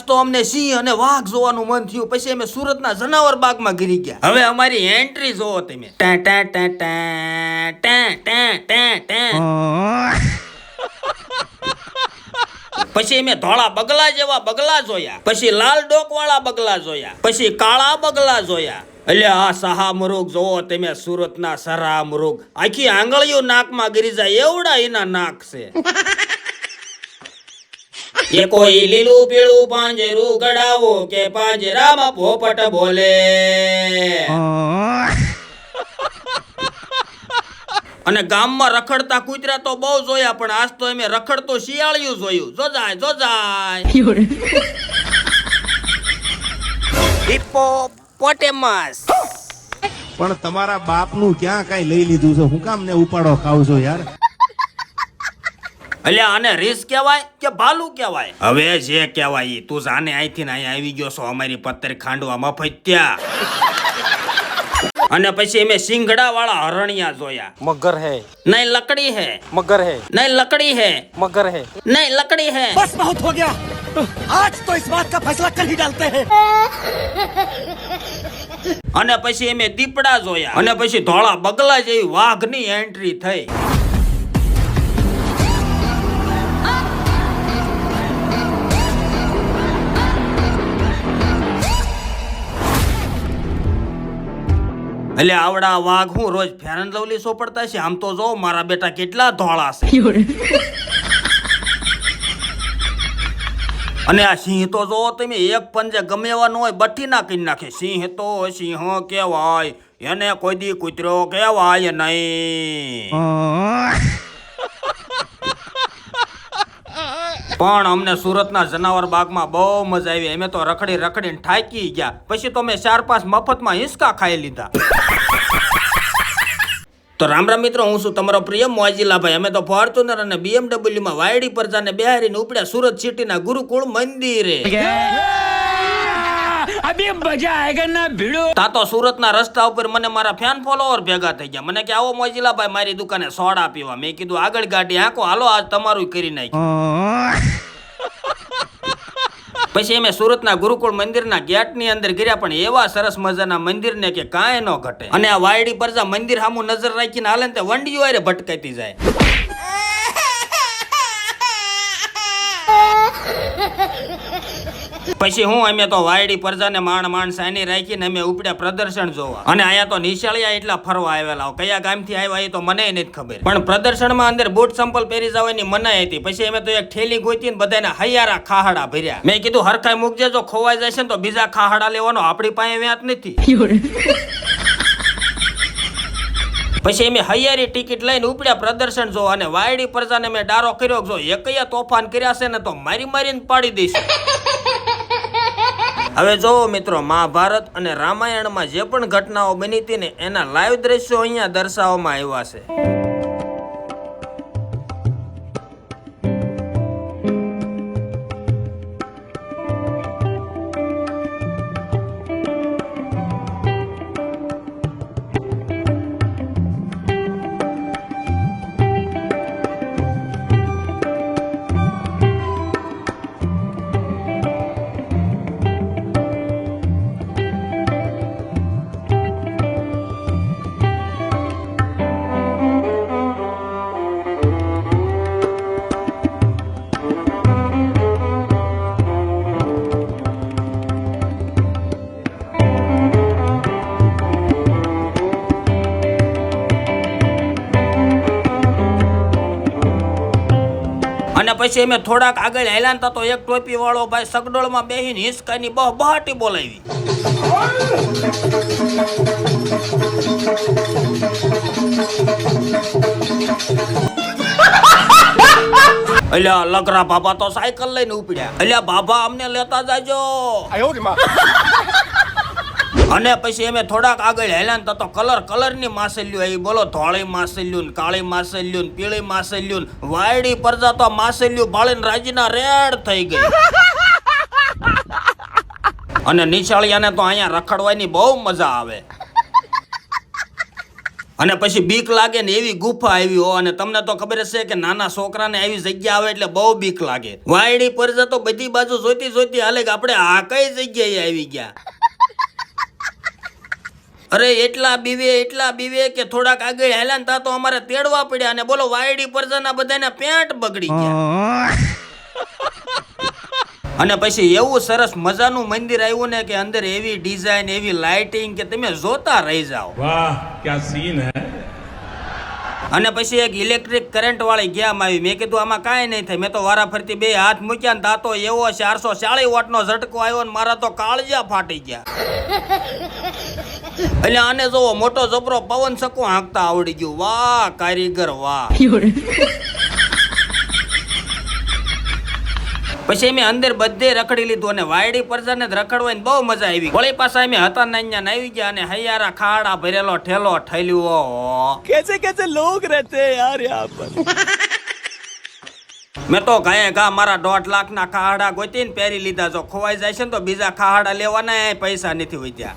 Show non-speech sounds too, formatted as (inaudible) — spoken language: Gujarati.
તો અમને સિંહ અને વાઘ જોવાનું મન થયું. પછી અમે સુરતના જનાવર બાગમાં ગીરી ગયા. હવે અમારી એન્ટ્રી જોવો તમે. ટા ટા ટા ટા ટા ટા ટા પછી મેં ધોળા બગલા જેવા બગલા જોયા. પછી લાલ ડોક વાળા બગલા જોયા. પછી કાળા બગલા જોયા. એટલે આ સહા મૃગ જોવો તમે સુરતના સરા મૃગ. આખી આંગળીઓ નાકમાં ગીરી જાય. એવડા એના નાક છે. એ કોઈ લીલું પીળું પાંજરું ગડાવો કે પાંજરામાં પોપટ બોલે. (laughs) અને ગામમાં રખડતા કૂતરા તો બહુ જોયા પણ આજ તો અમે રખડતો શિયાળિયું જોયું. જો જાય જો જાય. હિપ્પોપોટેમસ. પણ તમારા બાપનું ક્યાં કઈ લઈ લીધું છે? હું કામ ને ઉપાડો ખાવ છો યાર. એટલે આને રીસ કહેવાય કે ભાલું કહેવાય હવે જે કહેવાય ઈ. તું જાને અહીંથી ને અહીંયા આવી ગયો છો અમારી પત્તર ખાંડવા મફત્યા અને પછી અમે સિંગડા વાળા હરણિયા જોયા मगर है નહીં લકડી હે मगर है નહીં લકડી હે मगर है નહીં લકડી હે बस बहुत हो गया आज तो इस बात का फैसला कल ही डालते हैं અને પછી અમે દીપડા જોયા અને પછી ધોળા બગલા જેવી વાઘની એન્ટ્રી થઈ એટલે આવડા વાઘ હું રોજ ફેર એન્ડ લવલી સોપડતા છે. આમ તો જો મારા બેટા કેટલા ધોળા છે. અને આ સિંહ તો જો તમે એક પંજે ગમે એવા ન હોય, બઠ્ઠી ના કરી નાખે. સિંહ તો સિંહ કહેવાય, એને કોઈ દી કૂતરો કહેવાય નહીં. પણ અમને સુરતના જનાવર બાગમાં બહુ મજા આવી. અમે તો રખડી રખડીને થાકી ગયા. પછી તો મેં ચાર પાંચ મફતમાં હિંચકા ખાઈ લીધા. તો રામ રામ મિત્રો હું છું તમારો પ્રિય મોજીલાભાઈ. અમે તો ફોર્ચ્યુનર અને બીએમડબલ્યુમાં વાયડી પર બિહારીને ઉપડ્યા સુરત સિટીના ગુરુકુળ મંદિરે. અભી મજા આયગા ના રસ્તા ઉપર મને મારા ફેન ફોલોવર ભેગા થઈ ગયા. મને કે આવો મોજીલાભાઈ મારી દુકાને સોડા પીવા. મેં કીધું આગળ ગાડી આંકો હાલો આજ તમારું કરી નાખ્યું પછી અમે સુરતના ગુરુકુળ મંદિરના ગેટની અંદર ગયા પણ એવા સરસ મજાના મંદિરને કે કાંઈ ન ઘટે અને આ વાયડી પર મંદિર સામું નજર રાખીને હાલે ને તે વંડીઓ હારે ભટકાતી જાય પછી હું અમે તો વાયડી પ્રજાને માણ માણ સાની રાખીને અમે ઉપડ્યા પ્રદર્શન જોવા. અને અહીંયા તો નિશાળિયા એટલા ફરવા આવેલા. કયા ગામથી આવ્યા એ તો મને નથી ખબર. પણ પ્રદર્શનમાં અંદર બૂટ સંપલ પહેરી જવાની મનાઈ હતી. પછી અમે તો એક ઠેલી ગોતી બધાને હૈયારા ખાહડા ભર્યા. મેં કીધું હરખાઈ મૂકજે જો ખોવાઈ જશે ને તો બીજા ખાહડા લેવાનો. આપણી પાસે વ્યાત નથી. પછી અમે હૈયારી ટિકિટ લઈને ઉપડ્યા પ્રદર્શન જો અને વાયડી પ્રજાને મેં ડારો કર્યો જો એકયા તોફાન કર્યા છે ને તો મારી મારીને પાડી દઈશ. હવે જો મિત્રો, મહાભારત અને રામાયણમાં જે પણ ઘટનાઓ બની હતી ને, એના લાઈવ દ્રશ્યો અહીંયા દર્શાવવામાં આવ્યા છે. પછી અમે થોડાક આગળ હેલાન તો એક ટોપી વાળો ભાઈ સગડોળમાં બેહીને હિસકાની બહ બહાટી બોલાવી. અલ્યા, લગરા બાબા તો સાયકલ લઈને ઉપડ્યા. અલ્યા, બાબા અમને લેતા જાજો. અને પછી અમે થોડાક આગળ હેલાન તો કલર કલરની માસેલ્યું આવી. બોલો, ધોળી માસેલ્યું કાળી માસેલ્યું પીળી માસેલ્યું વાયડી પરજા તો માસેલ્યું ભાળીને રાજીના રેડ થઈ ગઈ. અને નિશાળિયાને તો અહીંયા રખડવાની બહુ મજા આવે. અને પછી બીક લાગે ને એવી ગુફા આવી હો, અને તમને તો ખબર હશે કે નાના છોકરાને આવી જગ્યા આવે એટલે બહુ બીક લાગે. વાયડી પરજા તો બધી બાજુ જોતી જોતી હાલે કે આપણે આ કઈ જગ્યાએ આવી ગયા? અરે એટલા બીવે એટલા બીવે કે થોડાક આગળ હેલાન તા તો અમારે તેડવા પડ્યા અને બોલો વાયડી પરજાના બધાને પેન્ટ બગડી ગયા. અને પછી એવું સરસ મજાનું મંદિર આવ્યું ને કે અંદર એવી ડિઝાઇન એવી લાઇટિંગ કે તમે જોતા રહી જાઓ. વાહ ક્યાં સીન હે? અને પછી એક ઇલેક્ટ્રિક કરંટ વાળી ગેમ આવી. મેં કીધું, આમાં કાંઈ નહીં થાય. મેં તો વારા ફરતી બે હાથ મૂક્યા ને તાતો એવો ચારસો ચાળી વોટનો ઝટકો આવ્યો ને મારા તો કાળજા ફાટી ગયા. એટલે આને જોવો, મોટો જબરો પવન સકો હાંકતા આવડી ગયું. વાહ, કારીગર, વાહ. પછી અમે અંદર બધે રખડી લીધું અને વાયડી પરજાને રખડવાની બહુ મજા આવી વળી પાછા અમે હતા ને અહીંયા આવી ગયા અને હૈયારા ખાડા ભરેલો ઠેલો ઠેલ્યો. કેસે કેસે લોગ રહેતે યાર યહાં પર. મેં તો ગાયે ગા મારા દોઢ લાખ ના લાખના ગોતી ને પહેરી લીધા. જો ખોવાઈ જાય છે ને તો બીજા ખાડા લેવાના પૈસા નથી વધ્યા.